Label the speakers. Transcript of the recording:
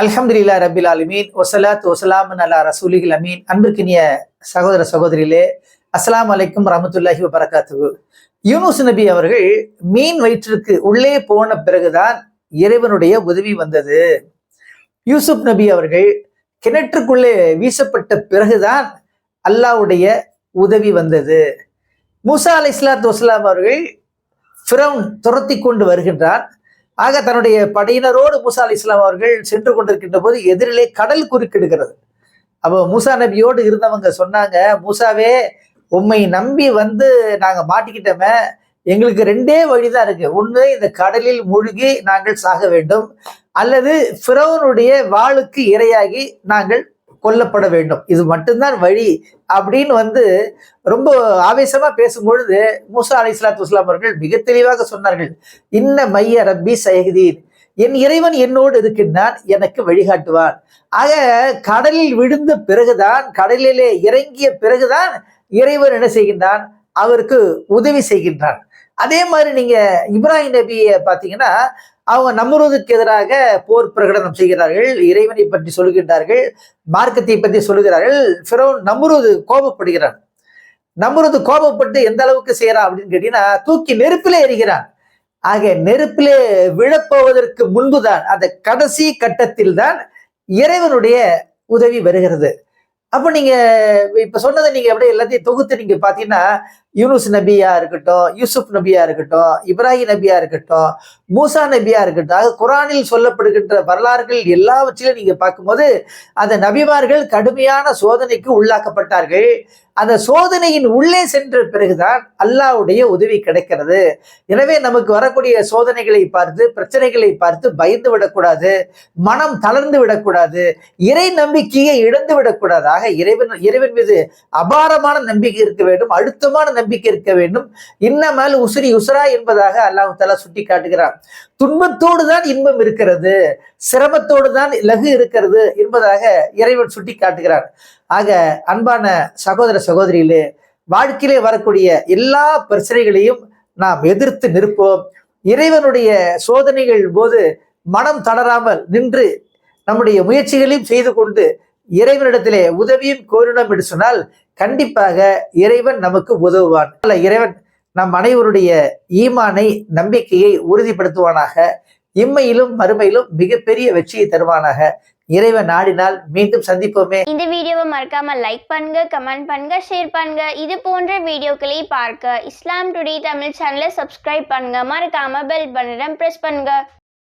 Speaker 1: அல்ஹம்துலில்லாஹ் ரபில் ஆலமீன். ஒசலாத் ஒசலாமன் அல்லா ரசூலிகள் அமீன். அன்பிற்கினிய சகோதர சகோதரிகளே அஸ்லாம் அலைக்கும் ரமத்துல்லாஹி வபரகாத்துகு யூனுஸ் நபி அவர்கள் மீன் வயிற்றுக்கு உள்ளே போன பிறகுதான் இறைவனுடைய உதவி வந்தது. யூசுப் நபி அவர்கள் கிணற்றுக்குள்ளே வீசப்பட்ட பிறகுதான் அல்லாஹ்வுடைய உதவி வந்தது. மூசா அலை இஸ்லாத்து வஸ்லாம் அவர்கள் ஃபிரவுன் துரத்தி கொண்டு வருகின்றான். ஆக தன்னுடைய படையினரோடு மூசா அலி இஸ்லாம் அவர்கள் சென்று கொண்டிருக்கின்ற போது எதிரிலே கடல் குறுக்கிடுகிறது. அப்போ மூசா நபியோடு இருந்தவங்க சொன்னாங்க மூசாவே உம்மை நம்பி வந்து நாங்கள் மாட்டிக்கிட்டோமே எங்களுக்கு ரெண்டே வழிதான் இருக்கு. ஒன்று இந்த கடலில் மூழ்கி நாங்கள் சாக வேண்டும். அல்லது ஃபிரௌனுடைய வாளுக்கு இரையாகி நாங்கள் கொல்லப்பட வேண்டும். இது மட்டும்தான் வழி அப்படின்னு வந்து ரொம்ப ஆவேசமா பேசும்பொழுது மூசா அலி இஸ்லாத்து இஸ்லாம் அவர்கள் மிக தெளிவாக சொன்னார்கள். இன்ன மைய ரப்பி சயகதீன் என் இறைவன் என்னோடு இருக்கின்றான் எனக்கு வழிகாட்டுவான். ஆக கடலில் விழுந்த பிறகுதான் கடலிலே இறங்கிய பிறகுதான் இறைவன் என்ன செய்கின்றான்? அவருக்கு உதவி செய்கின்றான். அதே மாதிரி நீங்க இப்ராஹிம் நபியை பார்த்தீங்கன்னா அவங்க நம்புவதற்கு எதிராக போர் பிரகடனம் செய்கிறார்கள் இறைவனை பற்றி சொல்கின்றார்கள் மார்க்கத்தை பற்றி சொல்லுகிறார்கள் ஃபிரோன் நம்புவது கோபப்படுகிறான். நம்புவது கோபப்பட்டு எந்த அளவுக்கு செய்யறான் அப்படின்னு கேட்டீங்கன்னா தூக்கி நெருப்பிலே எறிகிறான். ஆக நெருப்பிலே விழப்போவதற்கு முன்புதான் அந்த கடைசி கட்டத்தில் தான் இறைவனுடைய உதவி வருகிறது. அப்போ நீங்க இப்ப சொன்னதை நீங்க அப்படியே எல்லாத்தையும் தொகுத்து நீங்க பாத்தீங்கன்னா யூனுஸ் நபியா இருக்கட்டும் யூசுப் நபியா இருக்கட்டும் இப்ராஹிம் நபியா இருக்கட்டும் மூசா நபியா இருக்கட்டும் ஆக குரானில் சொல்லப்படுகின்ற வரலாறுகள் எல்லாவற்றிலும் நீங்க பார்க்கும்போது அந்த நபிமார்கள் கடுமையான சோதனைக்கு உள்ளாக்கப்பட்டார்கள். அந்த சோதனையின் உள்ளே சென்ற பிறகுதான் அல்லாவுடைய உதவி கிடைக்கிறது. எனவே நமக்கு வரக்கூடிய சோதனைகளை பார்த்து பிரச்சனைகளை பார்த்து பயந்து விடக்கூடாது மனம் தளர்ந்து விடக்கூடாது இறை நம்பிக்கையை இழந்து விடக்கூடாது. ஆக இறைவன் இறைவன் மீது அபாரமான நம்பிக்கை இருக்க வேண்டும் அழுத்தமான நம்பிக்கை இருக்க வேண்டும். இன்னமல் உசுரி உசுரா என்பதாக அல்லாஹ் தலா சுட்டி காட்டுகிறான் துன்பத்தோடு தான் இன்பம் இருக்கிறது. சிரமத்தோடு தான் லகு இருக்கிறது என்பதாக இறைவன் சுட்டி காட்டுகிறான் ஆக அன்பான சகோதர சகோதரிகளே வாழ்க்கையிலே வரக்கூடிய எல்லா பிரச்சனைகளையும் நாம் எதிர்த்து நிற்போம். இறைவனுடைய சோதனைகள் போது மனம் தளராமல் நின்று நம்முடைய முயற்சிகளையும் செய்து கொண்டு இறைவனிடத்திலே உதவியும் கோரினோம் என்று சொன்னால் கண்டிப்பாக இறைவன் நமக்கு உதவுவான். அல்ல இறைவன் நம் அனைவருடைய ஈமானை நம்பிக்கையை உறுதிப்படுத்துவானாக. இம்மையிலும் மறுமையிலும் மிகப்பெரிய வெற்றியை தருவானாக. இறைவன் நாடினால் மீண்டும் சந்திப்போமே.
Speaker 2: இந்த வீடியோவை மறக்காம லைக் பண்ணுங்க கமெண்ட் பண்ணுங்க ஷேர் பண்ணுங்க. இது போன்ற வீடியோக்களை பார்க்க இஸ்லாம் டுடே தமிழ் சேனலை சப்ஸ்கிரைப் பண்ணுங்க. மறக்காம பெல் பட்டனை பிரஸ் பண்ணுங்க.